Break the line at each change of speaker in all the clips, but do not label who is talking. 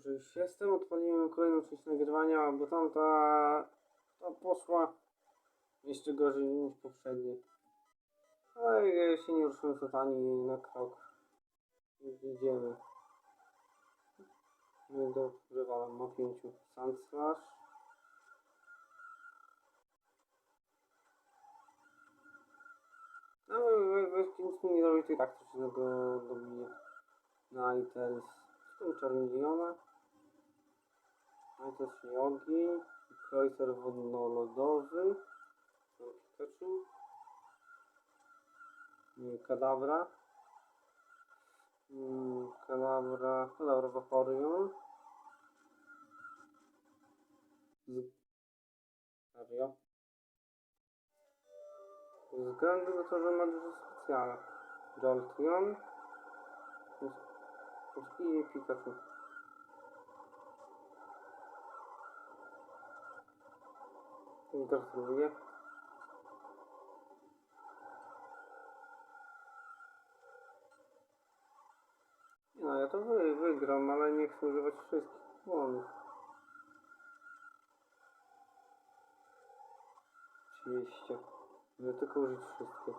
Dobrze, już jestem. Odpaliłem kolejną część nagrywania, bo tamta ta poszła jeszcze gorzej niż poprzednie. Ale ja się nie ruszyłem ani na krok. Idziemy. Nie dogrywałem ma pięciu. Sandslash. No, we- we- nic mi nie robi, to i tak coś innego dobije. Nightels. Tu czarniona. Nightels Yogi. Kreuzer wodno-lodowy. Pikachu. Kadabra. Mm, Kadabra. Kadabra Vaporeon. Z... Serio? Ze na to, że ma dużo specjala. Jolteon. I Pikachu. Gratuluję. No ja to wy, wygram, ale nie chcę używać wszystkich błądów. 200. Żeby tylko użyć wszystkie.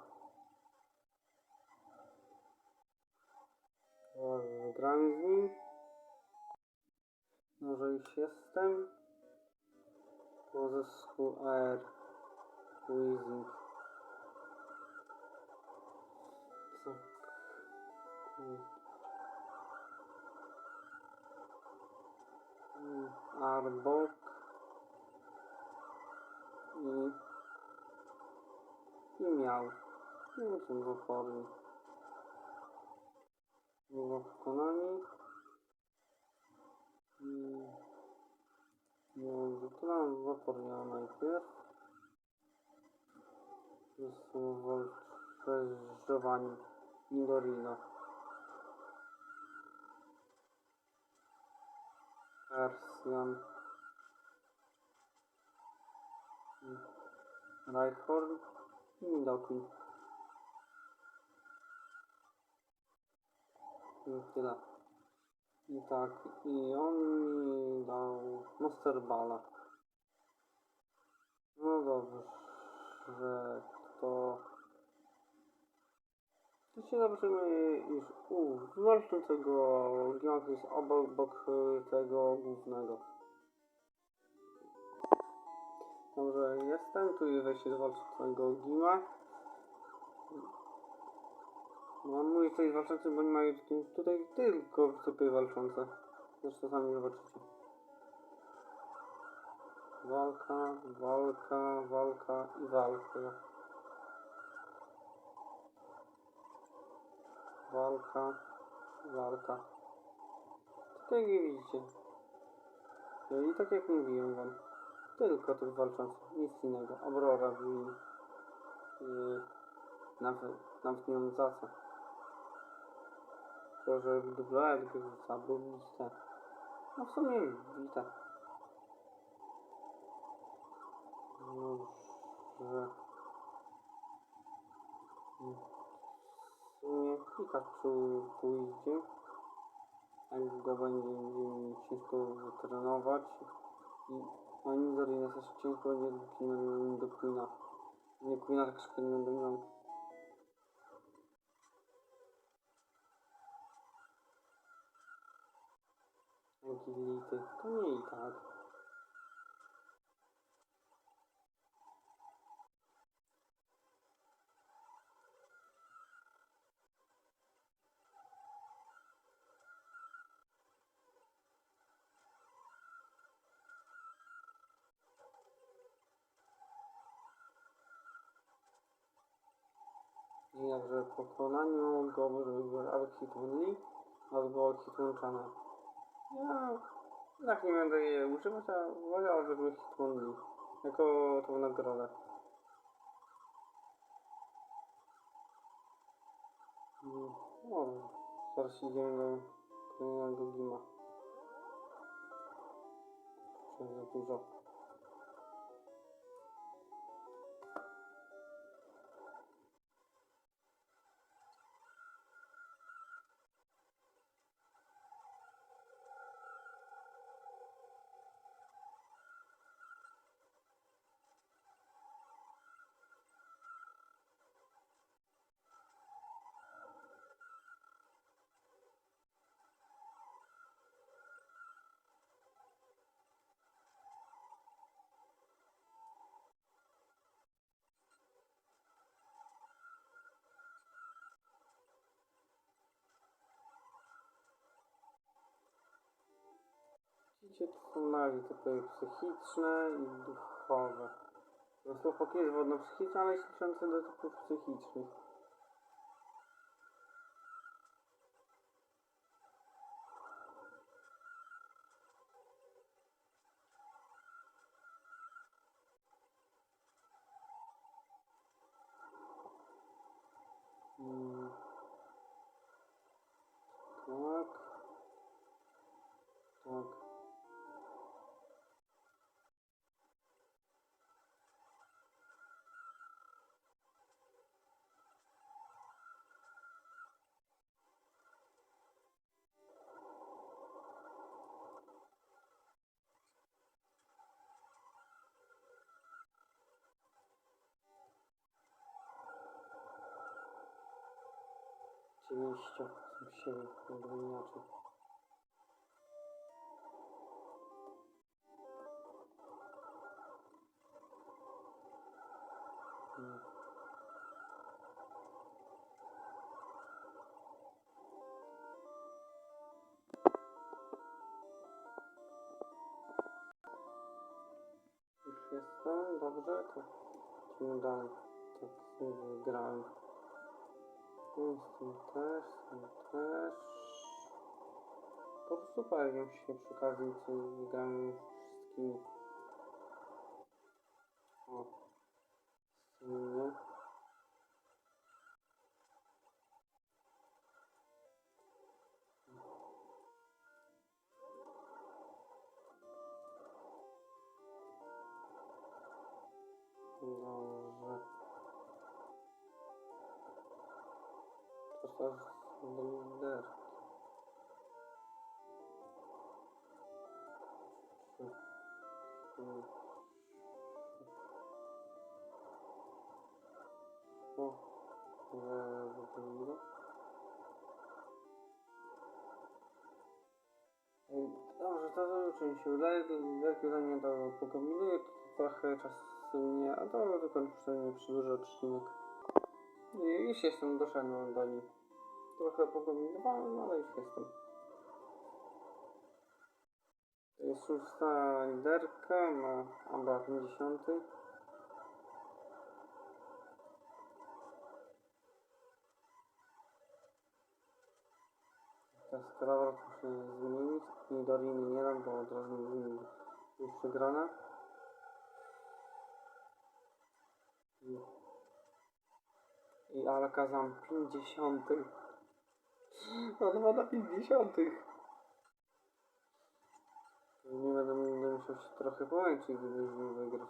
Dobra, Gram z nim. Może już jestem. Pozysku Air. Wheezing. Co? Hmm. Mm, Arbok. I... I miał. No są zaporni. Było pokonani. Mm. No, to nam wapornia najpierw. Przeżowanie Midorino. Persjan. Rhyhorn i Nidoqueen. I tyle. I tak, i on mi dał Monster Balla. No dobrze, to... To się zobaczymy już u walczącego Gima, który jest obok bok y, tego głównego. Dobrze, jestem, tu jest wejście do walczącego Gima. No mówię tutaj walczący, bo nie mają tutaj, tylko typy walczące. Zresztą sami zobaczycie. Walka, walka, walka i walka. Walka, walka. Tutaj nie widzicie. No I tak jak mówiłem wam. Tylko tych walczących, nic innego. Aurora i yy, nawet, nawet nie. To, że dubleret go rzuca, był listę. No w sumie wita. No, że... W sumie Pikachu pójdzie. Jak go będzie, będzie ciężko wytrenować. I oni Zorina też ciężko będzie do Queena. Nie Queena tak szybko nie będą miał. Agility. To nie i tak. Także po pokonaniu go żeby był albo Hitmonlee, albo. Ja tak nie będę je używać, a wolał, żeby Hitmonlee. Jako tą nagrodę. Mm, O, zaraz idziemy do kolejnego gima. Czy za dużo. Są nagi typy psychiczne i duchowe. No chłopak jest wodno-psychiczny, ale jest liczący do typów psychicznych. 20 z siebie, albo inaczej. Jestem, dobrze, to idziemy dalej. Tak, grałem. Z tym też, z też. Po prostu pojawią się przy okazji, co wygrałem wszystkimi. O. Z. Trzy. Mm. O, Dobrze, to mi się udaje, jak zanim to pokombinuję, to trochę czasu nie, a to tylko przynajmniej przedłużę odcinek. I już jestem, doszedłem do niej. Trochę pokombinowałem, ale już jestem. To jest szósta liderka, ma Aba 50. Teraz krawat muszę zmienić. I Doriny nie dam, bo od razu już przegrana. I Alakazam 50. On ma na 50. Nie będę, musiał się trochę pomęczyć, nim wygrać.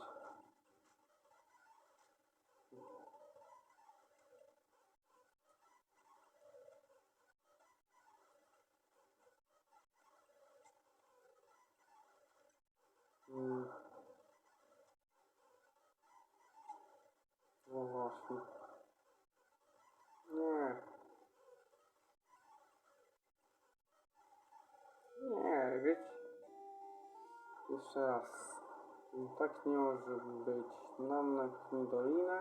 Mm. No właśnie. Nie. Nie, wiecie. Jeszcze raz. Tak nie może być. Nam na Dolinę.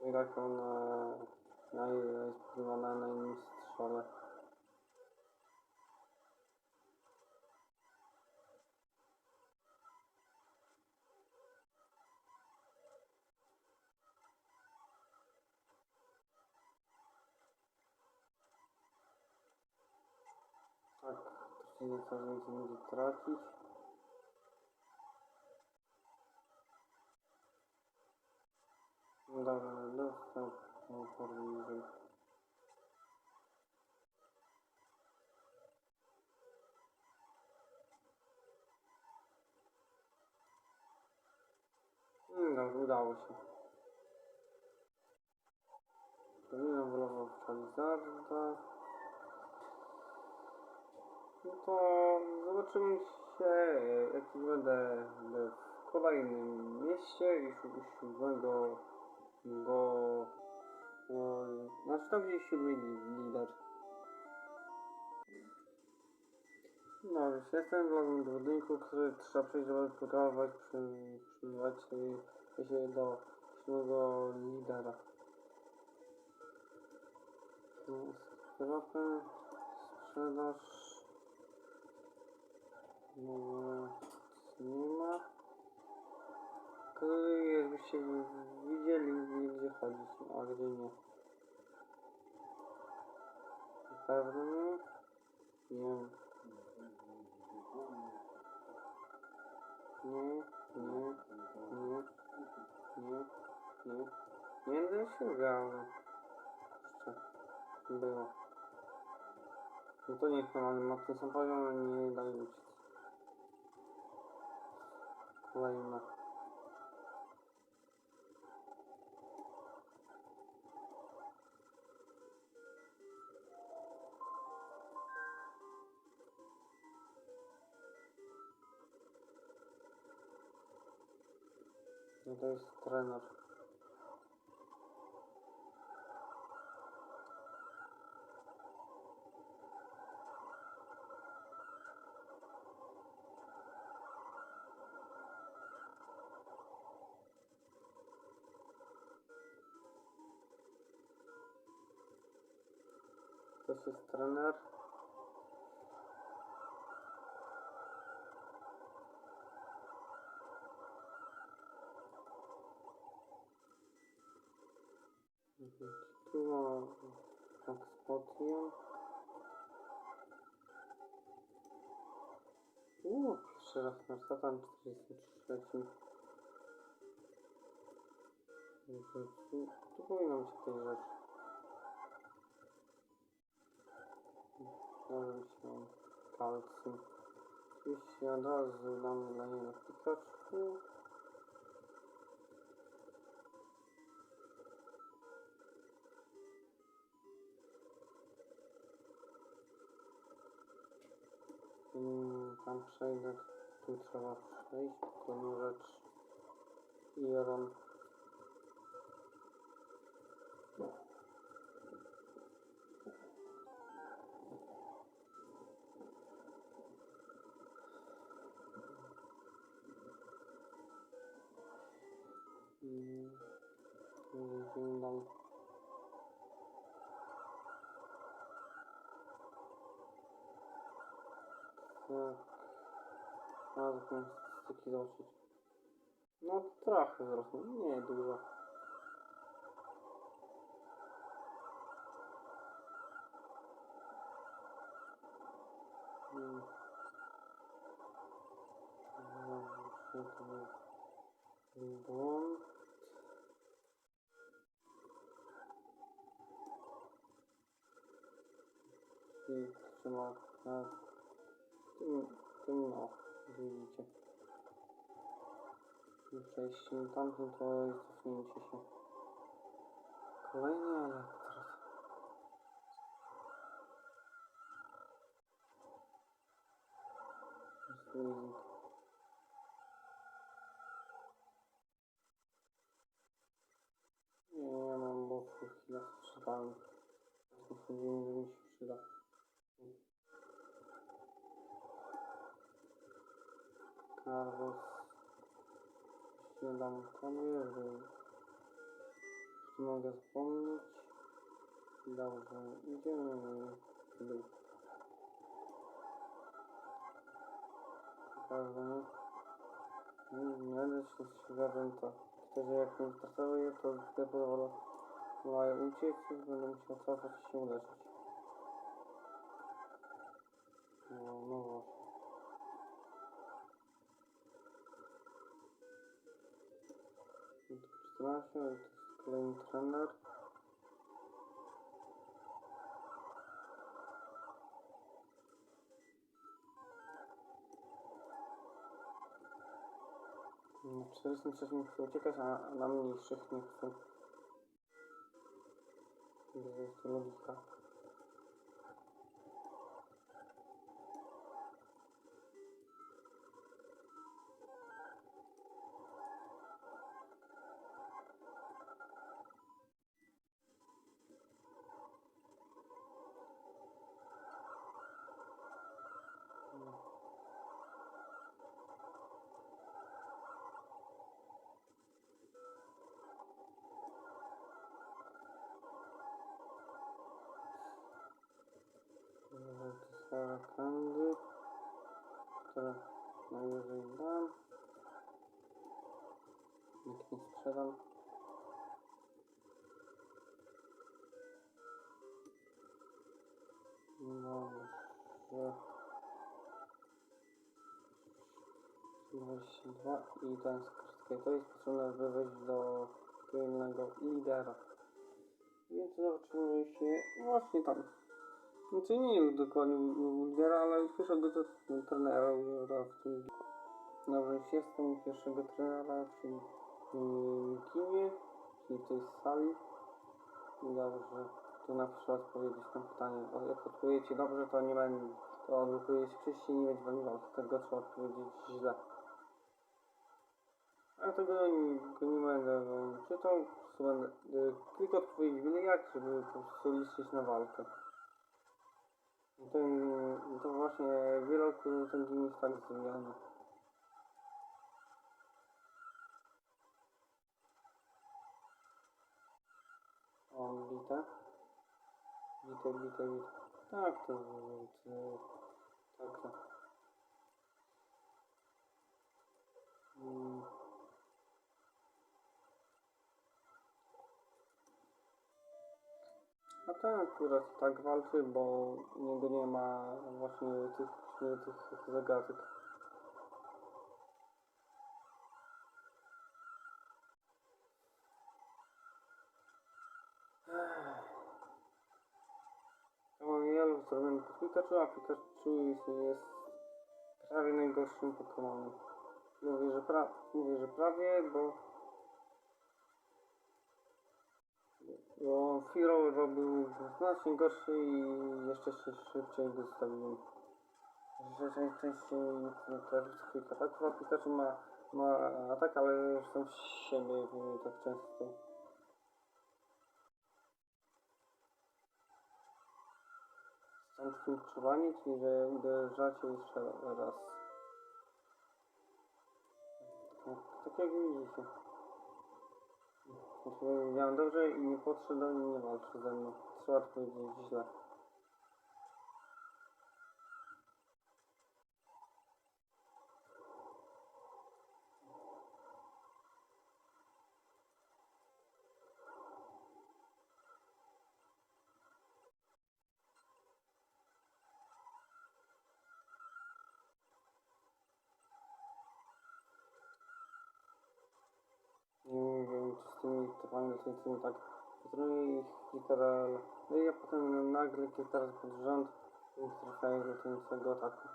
I tak ona na ile jest wpływana na innym strzale. Tak, to się nieco więcej będzie tracić. Darda Sarkozy. Dobrze, udało się. Dolina Bolowa Charizarda. No to zobaczymy się, jaki będę w kolejnym mieście i 7 bo no, znaczy to gdzieś siódmy lider. No już jestem w budynku, który trzeba przejść, żeby próbować przyjmować się do siódmego lidera. No, Sklepy, sprzedaż, no, nie ma. Który jakbyście wy- widzieli gdzie chodzić, a gdzie nie. Na pewno nie. Nie wiem. Nie, nie, nie, nie, nie. Nie będę się grał. Jeszcze było. No to niech normalnie ma ten sam poziom, ale nie daj uciec. Kolejna. No to jest trener. To jest trener. Mhm. Tu ma Foxpotion. Uuu, pierwszy raz na Satan 43. Mhm. Tu, tu powinno być tej rzeczy. Być mam kalcjum. Oczywiście od razu dam dla niego Pikachu. Tam przejdę, tu trzeba przejść, tylko rzecz. Разом такі досить. Ну трохи зросли, не дуже. Бомб. И 17. widzicie. I tamtym to jest cofnięcie się. Kolejny elektrod. Jest sprzedałem. Stwierdziłem, że mi się przyda. Jeśli dam tobie, że że mogę zapomnieć. Dobrze, idziemy dół. Pokażę. Nie, będę się zgadzał to. Wtedy jak nie startuję, to powolę mają uciec i będę musiał cofać się uderzyć. No, no właśnie. No to 14, ale to jest kolejny trener. Na 43 chcę uciekać, a na mniejszych nie chcę. Gdzie jest to logika? 22 i ten kartki. To jest potrzebne, żeby wejść do kolejnego lidera. Więc zobaczymy się właśnie tam. Znaczy nie jest dokładnie lidera, ale pierwszego trenera używa w tym. Dobrze, już jestem pierwszego trenera, czyli yy, Kinie, czyli tej sali. Dobrze, to na przykład powiedzieć na pytanie. Jak odpowiecie dobrze, to nie będę, to odblokuję się Krzyście i nie będzie wam. Tego trzeba odpowiedzieć źle. A tego nie, nie będę wam czytał, po będę tylko odpowiedzieć jak, żeby po prostu liczyć na walkę. Ten, to właśnie wyrok, ten dzień jest tak zrobiony. O, bite. Bite, bite, bite. Tak, to, to tak, to. Mm. A ten akurat tak walczy, bo niego nie ma właśnie tych, tych zagadek. Wielu zrobiony pod Pikachu, a Pikachu jest, prawie najgorszym Pokemonem. Mówię, mówię, że prawie, bo bo Firo był znacznie gorszy i jeszcze się szybciej go zostawiłem. Że czę- częściej trafić kilka ataków, a Pikachu ma, ma atak, ale sam z siebie tak często. Stąd filtrowanie, czyli że uderzacie jeszcze raz. Tak, tak jak widzicie. Powiedziałem dobrze i nie podszedł do mnie, nie walczy ze mną. Trzeba odpowiedzieć źle. Nie wiem, czy z tymi typami latającymi tak zrobię ich kilka razy. No i ja potem nagle kilka razy pod rząd trafiają z latającego ataku.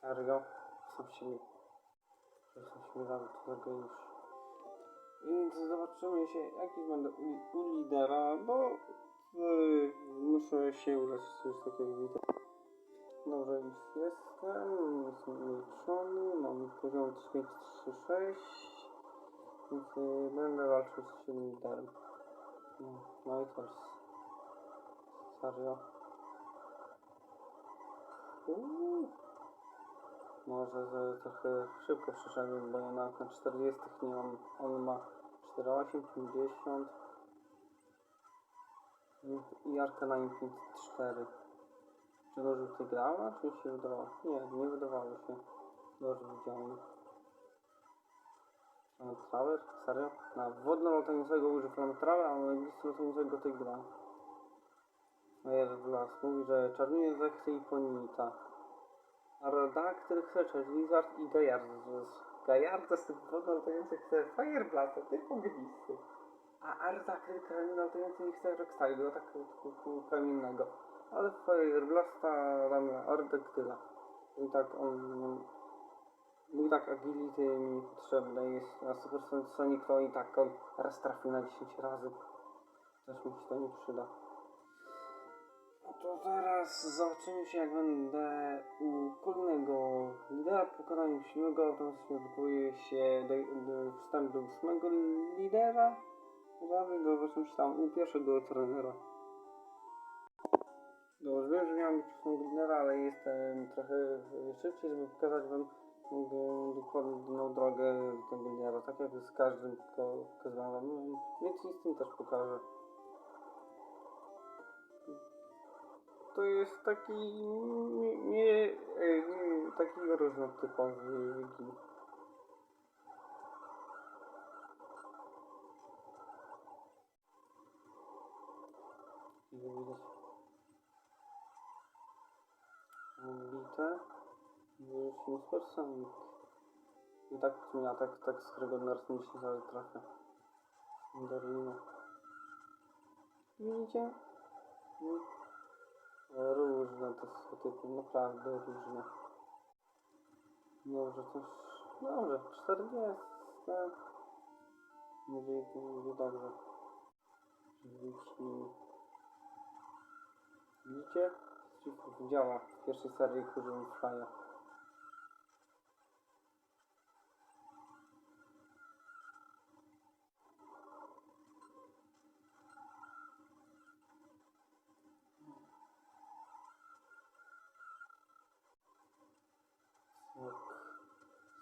Serio? Sam siebie. Sam siebie nawet tego już. Więc zobaczymy się, jaki będę u, u lidera, bo yy, muszę się uleczyć już tak jak widzę. Dobrze, już jestem, jestem uliczony, mam poziom 536, więc y, będę walczył z liderem. No, no i też. Serio. Uuu. Może że trochę szybko przyszedłem, bo ja nawet na 40 nie mam. On ma 48, 50 i Arcanine 54. Czy to żółty grała, czy się wydawało? Nie, nie wydawało się. Dobrze widziałem. Trawer? Serio? Na wodno latającego używam trawer, a na latającego tej gra. Las mówi, że czarnuje zechce i ponita. A Rodak, który chce Charizard i Gajardos. Gajardos tym wodno latający chce Fire Blast, a ty poglisty. A Arda, kamienny latający nie chce Rockstyle'u, tak kamiennego. Ale Fire Blasta damy Ardactyla. I tak on... I tak agility mi potrzebne jest na Super Sonic to i tak on raz trafił na 10 razy. Też mi się to nie przyda. No to zaraz zobaczymy się jak będę u kolejnego lidera. Po pokonaniu siódmego automatycznie odblokuje się do, do, wstęp do ósmego lidera. Zaraz zobaczymy się tam u pierwszego trenera. Dobrze, wiem, że miałem być ale jestem trochę szybciej, żeby pokazać wam jakby dokładną drogę tego lidera. Tak jak z każdym poka- pokazałem wam, więc i z tym też pokażę. to jest taki nie, nie, e, nie taki różnotypowy wiki. Ile widać? Bite. Już nie spersonik. I tak w sumie atak, tak z którego się zaraz trafia. Darlina. Widzicie? Różne te typy, naprawdę różne. Dobrze, też... Dobrze, 40. Będzie, będzie dobrze. Widzicie? Wszystko działa w pierwszej serii. Tak.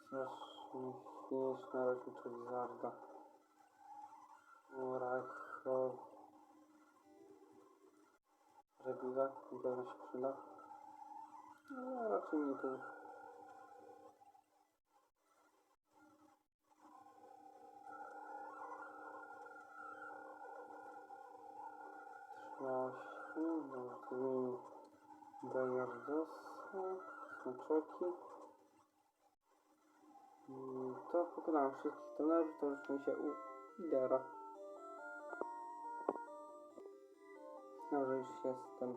Strasznie śmieszna rocznicza Lizarda. Rajko. Regliga, na pewno się przyda. No, raczej nie tu. Trzynaście, dobra, to zmienię Gajardosa, Smoczoki. Mm, To pokonałem wszystkich trenerów, to już mi się u lidera. Już jestem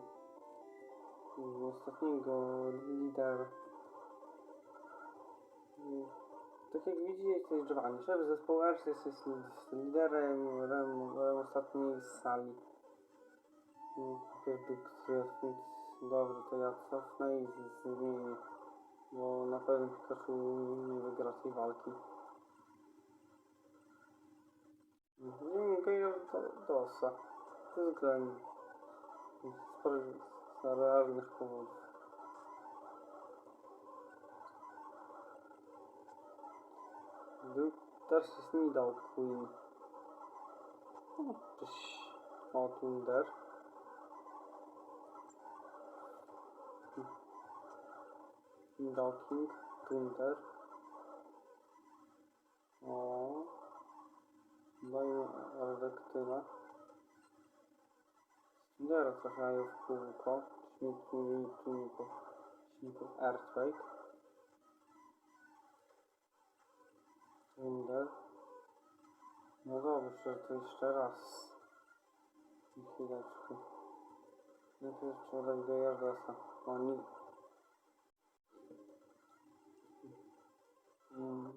ostatniego lidera. Tak jak widzicie, jesteś drzewami. Szef zespołu Ers jest, jest liderem rem, ostatniej sali. Produkt jest więc dobrze, to ja cofnę i zmienię. Bo na pewno Pikachu nie wygra tej walki. Nie do, dosa. Ze względu z realnych powodów. Był też jest Nidal Queen. O, Cześć. O, Thunder. Nidal King. Thunder. O. Dajmy Ardektyna. Thundera trafiają w kółko. Śmietników, śmietników, Earthquake. Thunder. No dobrze, to jeszcze raz. Chwileczkę. Najpierw trzeba dać do Jardasa. Oni... Mm.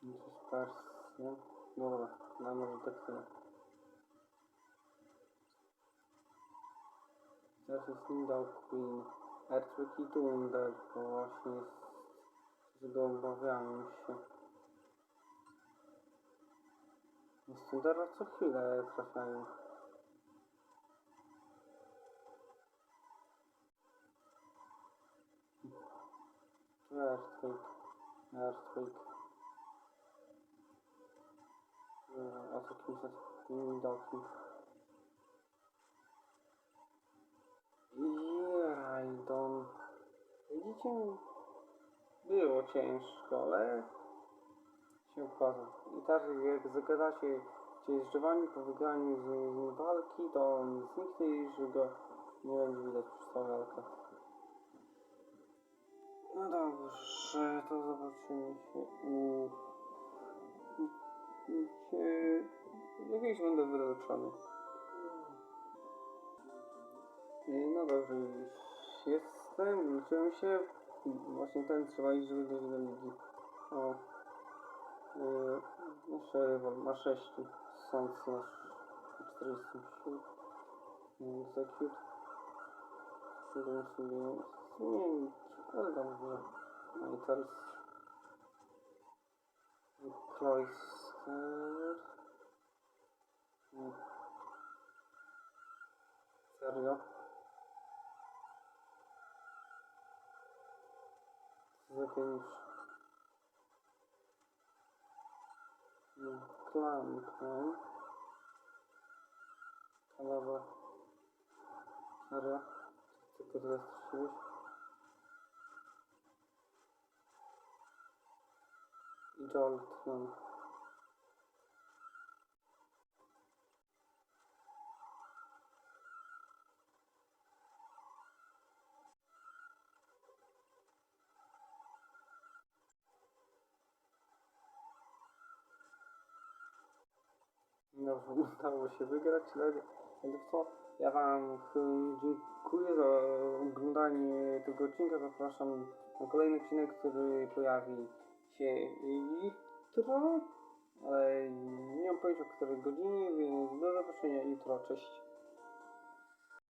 To jest Persja. Dobra, na może tak jest Nidal Queen. Earthquake i Thunder, to właśnie. Czego obawiałem się. Z Thundera co chwilę trafiają. Earthquake. Earthquake. Dobra, A co kimś Nidal King. Rajdon. Widzicie? Było ciężko, ale się opłaca. I tak jak zagadacie drzewami po wygraniu z, walki, to on zniknie i już go nie będzie widać przez całą walkę. No dobrze, to zobaczymy się u... Jakiś będę wyleczony. Dobrze, jestem, liczyłem się. Właśnie ten trzeba iść, żeby dojść do ligi. O. Yy, nasz rywal ma 6. Sąd nasz 47. Execute. Mogę sobie zmienić, ale dobrze. Mitals. Cloister. Mm. Serio? Geniusz. Mm, Klamkę. Kalawa. Aria, tylko tyle strzeliłeś. I Joel Tron. Dobrze, udało się wygrać, co? Ja Wam dziękuję za oglądanie tego odcinka. Zapraszam na kolejny odcinek, który pojawi się jutro, ale nie mam pojęcia o której godzinie, więc do zobaczenia jutro. Cześć.